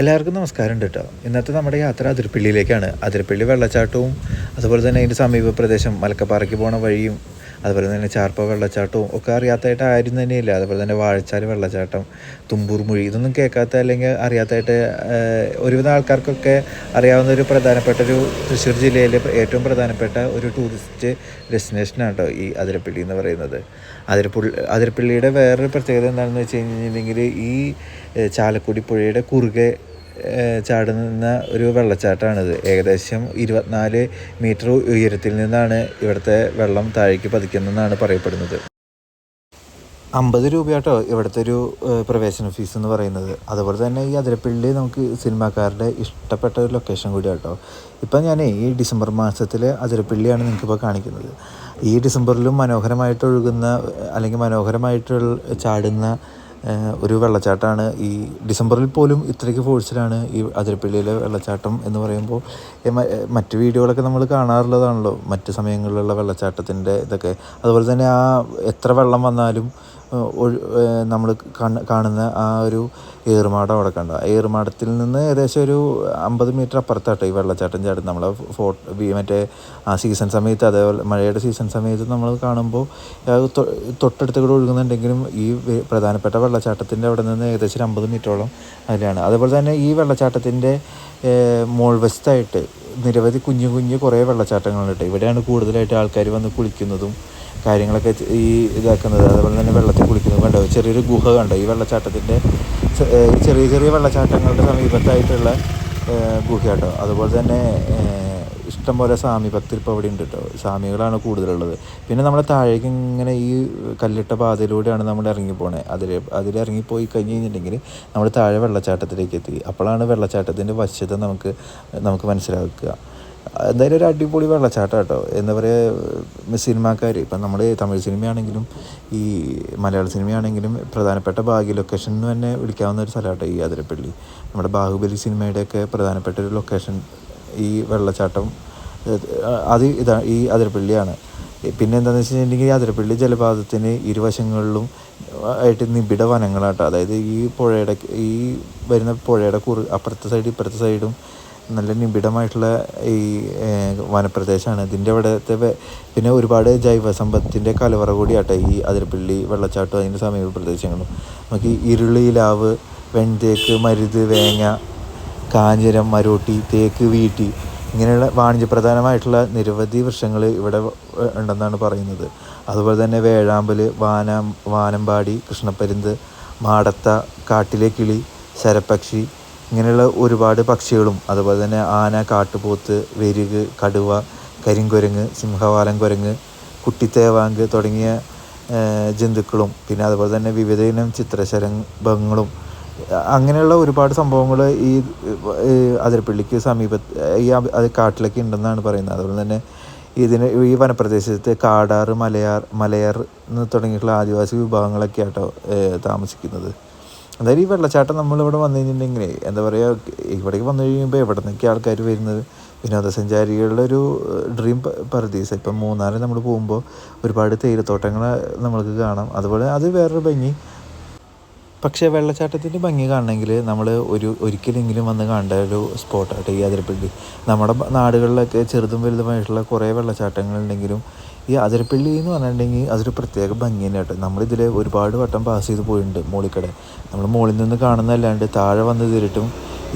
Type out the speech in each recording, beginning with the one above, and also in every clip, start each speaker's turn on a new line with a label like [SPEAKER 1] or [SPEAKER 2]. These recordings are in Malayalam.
[SPEAKER 1] എല്ലാവർക്കും നമസ്കാരം കേട്ടോ. ഇന്നത്തെ നമ്മുടെ യാത്ര അതിരപ്പള്ളിയിലേക്കാണ് അതിരപ്പള്ളി വെള്ളച്ചാട്ടവും അതുപോലെ തന്നെ അതിന്റെ സമീപ പ്രദേശം മലക്കപ്പാറയ്ക്ക് പോണ വഴിയും അതുപോലെ തന്നെ ചാർപ്പ വെള്ളച്ചാട്ടവും ഒക്കെ അറിയാത്തതായിട്ട് ആരും തന്നെയില്ല അതുപോലെ തന്നെ വാഴച്ചാൽ വെള്ളച്ചാട്ടം തുമ്പൂർ മുഴി ഇതൊന്നും കേൾക്കാത്ത അല്ലെങ്കിൽ അറിയാത്തതായിട്ട് ഒരുവിധം ആൾക്കാർക്കൊക്കെ അറിയാവുന്ന ഒരു പ്രധാനപ്പെട്ട ഒരു തൃശ്ശൂർ ജില്ലയിലെ ഏറ്റവും പ്രധാനപ്പെട്ട ഒരു ടൂറിസ്റ്റ് ഡെസ്റ്റിനേഷനാണ് കേട്ടോ ഈ അതിരപ്പള്ളി എന്ന് പറയുന്നത്. അതിരപ്പള്ളി അതിരപ്പള്ളിയുടെ വേറൊരു പ്രത്യേകത എന്താണെന്ന് വെച്ച് കഴിഞ്ഞിട്ടുണ്ടെങ്കിൽ ഈ ചാലക്കുടി പുഴയുടെ കുറുകെ ചാടുന്ന ഒരു വെള്ളച്ചാട്ടമാണിത്. ഏകദേശം ഇരുപത്തിനാല് മീറ്റർ ഉയരത്തിൽ നിന്നാണ് ഇവിടുത്തെ വെള്ളം താഴേക്ക് പതിക്കുന്നതെന്നാണ് പറയപ്പെടുന്നത്. അമ്പത് രൂപയാട്ടോ ഇവിടുത്തെ ഒരു പ്രവേശന ഫീസ് എന്ന് പറയുന്നത്. അതുപോലെ തന്നെ ഈ അതിരപ്പള്ളി നമുക്ക് സിനിമാക്കാരുടെ ഇഷ്ടപ്പെട്ട ഒരു ലൊക്കേഷൻ കൂടിയാട്ടോ. ഇപ്പം ഞാൻ ഈ ഡിസംബർ മാസത്തിൽ അതിരപ്പള്ളിയാണ് നിങ്ങൾക്കിപ്പോൾ കാണിക്കുന്നത്. ഈ ഡിസംബറിലും മനോഹരമായിട്ട് ഒഴുകുന്ന അല്ലെങ്കിൽ മനോഹരമായിട്ട് ചാടുന്ന ഒരു വെള്ളച്ചാട്ടമാണ്. ഈ ഡിസംബറിൽ പോലും ഇത്രയ്ക്ക് ഫോഴ്സിലാണ് ഈ അതിരപ്പള്ളിയിലെ വെള്ളച്ചാട്ടം എന്ന് പറയുമ്പോൾ മറ്റ് വീഡിയോകളൊക്കെ നമ്മൾ കാണാറുള്ളതാണല്ലോ. മറ്റ് സമയങ്ങളിലുള്ള വെള്ളച്ചാട്ടത്തിന്റെ ഇതൊക്കെ. അതുപോലെ തന്നെ ആ എത്ര വെള്ളം വന്നാലും നമ്മൾ കാണുന്ന ആ ഒരു ഏറുമാടം അവിടെ കണ്ട ഏറുമാടത്തിൽ നിന്ന് ഏകദേശം ഒരു അമ്പത് മീറ്റർ അപ്പുറത്താട്ടോ ഈ വെള്ളച്ചാട്ടം ചാടും നമ്മൾ ഫോട്ടോ മറ്റേ ആ സീസൺ സമയത്ത് അതേപോലെ മഴയുടെ സീസൺ സമയത്ത് നമ്മൾ കാണുമ്പോൾ തൊട്ടടുത്ത് കൂടെ ഒഴുകുന്നുണ്ടെങ്കിലും ഈ പ്രധാനപ്പെട്ട വെള്ളച്ചാട്ടത്തിന്റെ അവിടെ നിന്ന് ഏകദേശം ഒരു അമ്പത് മീറ്ററോളം അതിലാണ്. അതുപോലെ തന്നെ ഈ വെള്ളച്ചാട്ടത്തിന്റെ മോൾവശത്തായിട്ട് നിരവധി കുഞ്ഞു കുഞ്ഞു കുറേ വെള്ളച്ചാട്ടങ്ങളുണ്ട് ഇവിടെയാണ് കൂടുതലായിട്ട് ആൾക്കാർ വന്ന് കുളിക്കുന്നതും കാര്യങ്ങളൊക്കെ ഈ ഇതാക്കുന്നത് അതുപോലെ തന്നെ വെള്ളത്തിൽ കുളിക്കുന്നത് കണ്ടോ? ചെറിയൊരു ഗുഹ കണ്ടോ? ഈ വെള്ളച്ചാട്ടത്തിന്റെ ചെറിയ ചെറിയ വെള്ളച്ചാട്ടങ്ങളുടെ സമീപത്തായിട്ടുള്ള ഗുഹ കേട്ടോ. അതുപോലെ തന്നെ ഇഷ്ടംപോലെ സ്വാമി ഭക്തർ അവിടെ ഉണ്ട് കേട്ടോ. സ്വാമികളാണ് കൂടുതലുള്ളത്. പിന്നെ നമ്മൾ താഴേക്ക് ഇങ്ങനെ ഈ കല്ലിട്ട പാതയിലൂടെയാണ് നമ്മൾ ഇറങ്ങി പോണേ. അതിൽ അതിൽ ഇറങ്ങിപ്പോയി കഴിഞ്ഞ് കഴിഞ്ഞിട്ടുണ്ടെങ്കിൽ നമ്മൾ താഴെ വെള്ളച്ചാട്ടത്തിലേക്ക് എത്തി. അപ്പോഴാണ് വെള്ളച്ചാട്ടത്തിന്റെ വശ്യത നമുക്ക് നമുക്ക് മനസ്സിലാക്കുക. എന്തായാലും ഒരു അടിപൊളി വെള്ളച്ചാട്ടം കേട്ടോ. എന്താ പറയുക സിനിമാക്കാർ ഇപ്പം നമ്മൾ തമിഴ് സിനിമയാണെങ്കിലും ഈ മലയാള സിനിമയാണെങ്കിലും പ്രധാനപ്പെട്ട ഭാഗ്യ ലൊക്കേഷൻ എന്ന് തന്നെ വിളിക്കാവുന്ന ഒരു സ്ഥലമാട്ടോ ഈ അതിരപ്പള്ളി. നമ്മുടെ ബാഹുബലി സിനിമയുടെയൊക്കെ പ്രധാനപ്പെട്ട ഒരു ലൊക്കേഷൻ ഈ വെള്ളച്ചാട്ടം അത് ഇതാ ഈ അതിരപ്പള്ളിയാണ്. പിന്നെ എന്താണെന്ന് വെച്ച് കഴിഞ്ഞിട്ടുണ്ടെങ്കിൽ ഈ അതിരപ്പള്ളി ജലപാതത്തിന് ഇരുവശങ്ങളിലും ആയിട്ട് നിബിഡ വനങ്ങളാട്ടോ. അതായത് ഈ പുഴയുടെ ഈ വരുന്ന പുഴയുടെ കുറു അപ്പുറത്തെ സൈഡ് ഇപ്പുറത്തെ സൈഡും നല്ല നിബിഡമായിട്ടുള്ള ഈ വനപ്രദേശമാണ് ഇതിന്റെ അവിടുത്തെ പിന്നെ ഒരുപാട് ജൈവസമ്പത്തിന്റെ കലവറ കൂടിയാട്ടെ ഈ അതിരപ്പള്ളി വെള്ളച്ചാട്ടം അതിന്റെ സമീപ പ്രദേശങ്ങളും. നമുക്ക് ഇരുളി ലാവ് വെൺതേക്ക് മരുത് വേങ്ങ കാഞ്ഞിരം മരോട്ടി തേക്ക് വീട്ടി ഇങ്ങനെയുള്ള വാണിജ്യപ്രധാനമായിട്ടുള്ള നിരവധി വൃക്ഷങ്ങൾ ഇവിടെ ഉണ്ടെന്നാണ് പറയുന്നത്. അതുപോലെ തന്നെ വേഴാമ്പൽ വാനം വാനമ്പാടി കൃഷ്ണപ്പരുന്ത് മാടത്ത കാട്ടിലെ കിളി ശരപ്പക്ഷി ഇങ്ങനെയുള്ള ഒരുപാട് പക്ഷികളും അതുപോലെ തന്നെ ആന കാട്ടുപോത്ത് വെരുക് കടുവ കരിങ്കുരങ്ങ് സിംഹവാലൻ കുരങ്ങ് കുട്ടിത്തേവാങ്ക് തുടങ്ങിയ ജന്തുക്കളും പിന്നെ അതുപോലെ തന്നെ വിവിധ ഇനം ചിത്രശലഭങ്ങളും അങ്ങനെയുള്ള ഒരുപാട് സംഭവങ്ങൾ ഈ അതിരപ്പള്ളിക്ക് സമീപത്ത് ഈ കാട്ടിലൊക്കെ ഉണ്ടെന്നാണ് പറയുന്നത്. അതുപോലെ തന്നെ ഇതിന് ഈ വനപ്രദേശത്ത് കാടാറ് മലയാർ മലയാർ തുടങ്ങിയിട്ടുള്ള ആദിവാസി വിഭാഗങ്ങളൊക്കെ ആട്ടോ താമസിക്കുന്നത്. എന്തായാലും ഈ വെള്ളച്ചാട്ടം നമ്മളിവിടെ വന്നു കഴിഞ്ഞിട്ടുണ്ടെങ്കിൽ എന്താ പറയുക ഇവിടേക്ക് വന്നു കഴിയുമ്പോൾ എവിടെ നിന്നൊക്കെ ആൾക്കാർ വരുന്നത് വിനോദസഞ്ചാരികളുടെ ഒരു ഡ്രീം പർദീസ് ഇപ്പം മൂന്നാറിൽ നമ്മൾ പോകുമ്പോൾ ഒരുപാട് തേയിലത്തോട്ടങ്ങൾ നമ്മൾക്ക് കാണാം. അതുപോലെ അത് വേറൊരു ഭംഗി. പക്ഷേ വെള്ളച്ചാട്ടത്തിന്റെ ഭംഗി കാണണമെങ്കിൽ നമ്മൾ ഒരു ഒരിക്കലെങ്കിലും വന്ന് കാണേണ്ട ഒരു സ്പോട്ടായിട്ട് ഈ അതിരപ്പള്ളി. നമ്മുടെ നാടുകളിലൊക്കെ ചെറുതും വലുതുമായിട്ടുള്ള കുറേ വെള്ളച്ചാട്ടങ്ങളുണ്ടെങ്കിലും ഈ അതിരപ്പള്ളി എന്ന് പറഞ്ഞിട്ടുണ്ടെങ്കിൽ അതൊരു പ്രത്യേക ഭംഗി തന്നെ കേട്ടോ. നമ്മളിതിൽ ഒരുപാട് വട്ടം പാസ് ചെയ്ത് പോയിട്ടുണ്ട് മോളിക്കടെ. നമ്മൾ മുകളിൽ നിന്ന് കാണുന്നതല്ലാണ്ട് താഴെ വന്ന് തീരിട്ടും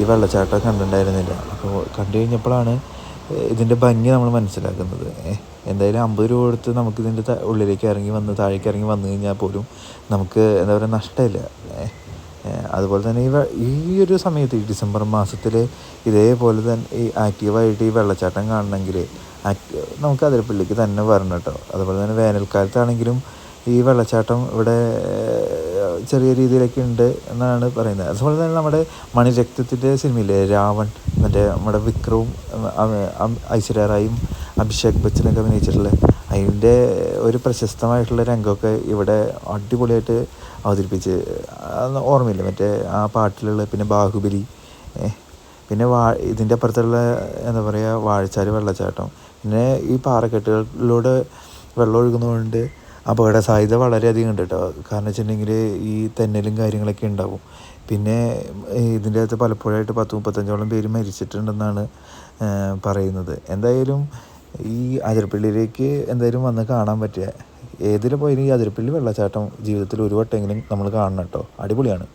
[SPEAKER 1] ഈ വെള്ളച്ചാട്ടം കണ്ടിട്ടുണ്ടായിരുന്നില്ല. അപ്പോൾ കണ്ടു കഴിഞ്ഞപ്പോഴാണ് ഇതിന്റെ ഭംഗി നമ്മൾ മനസ്സിലാക്കുന്നത്. എന്തായാലും അമ്പത് രൂപ കൊടുത്ത് നമുക്ക് ഇതിന്റെ ഉള്ളിലേക്ക് ഇറങ്ങി വന്ന് താഴേക്ക് ഇറങ്ങി വന്നു കഴിഞ്ഞാൽ പോലും നമുക്ക് എന്താ പറയുക നഷ്ടമില്ല. അതുപോലെ തന്നെ ഈ ഈ ഒരു സമയത്ത് ഈ ഡിസംബർ മാസത്തിൽ ഇതേപോലെ തന്നെ ഈ ആക്റ്റീവായിട്ട് ഈ വെള്ളച്ചാട്ടം കാണണമെങ്കിൽ നമുക്ക് അതിരപ്പള്ളിക്ക് തന്നെ വരണം കേട്ടോ. അതുപോലെ തന്നെ വേനൽക്കാലത്താണെങ്കിലും ഈ വെള്ളച്ചാട്ടം ഇവിടെ ചെറിയ രീതിയിലൊക്കെ ഉണ്ട് എന്നാണ് പറയുന്നത്. അതുപോലെ തന്നെ നമ്മുടെ മണിരക്തത്തിന്റെ സിനിമയില്ലേ രാവൺ മറ്റേ നമ്മുടെ വിക്രവും ഐശ്വര്യറായും ഐശ്വര്യ റായും അഭിഷേക് ബച്ചനൊക്കെ അഭിനയിച്ചിട്ടുള്ള അതിന്റെ ഒരു പ്രശസ്തമായിട്ടുള്ള രംഗമൊക്കെ ഇവിടെ അടിപൊളിയായിട്ട് അവതരിപ്പിച്ച് ഓർമ്മയില്ല? മറ്റേ ആ പാട്ടിലുള്ള പിന്നെ ബാഹുബലി പിന്നെ വാ ഇതിന്റെ അപ്പുറത്തുള്ള എന്താ പറയുക വാഴച്ചാൽ വെള്ളച്ചാട്ടം പിന്നെ ഈ പാറക്കെട്ടുകളിലൂടെ വെള്ളം ഒഴുകുന്നതുകൊണ്ട് അപകട സാധ്യത വളരെയധികം ഉണ്ട് കേട്ടോ. കാരണം വെച്ചിട്ടുണ്ടെങ്കിൽ ഈ തെന്നലും കാര്യങ്ങളൊക്കെ ഉണ്ടാവും. പിന്നെ ഇതിന്റെ അകത്ത് പലപ്പോഴായിട്ട് പത്ത് മുപ്പത്തഞ്ചോളം പേര് മരിച്ചിട്ടുണ്ടെന്നാണ് പറയുന്നത്. എന്തായാലും ഈ അതിരപ്പള്ളിയിലേക്ക് എന്തായാലും വന്ന് കാണാൻ പറ്റുക. ഏതിൽ പോയാലും ഈ അതിരപ്പള്ളി വെള്ളച്ചാട്ടം ജീവിതത്തിൽ ഒരു വട്ടമെങ്കിലും നമ്മൾ കാണണം കേട്ടോ. അടിപൊളിയാണ്.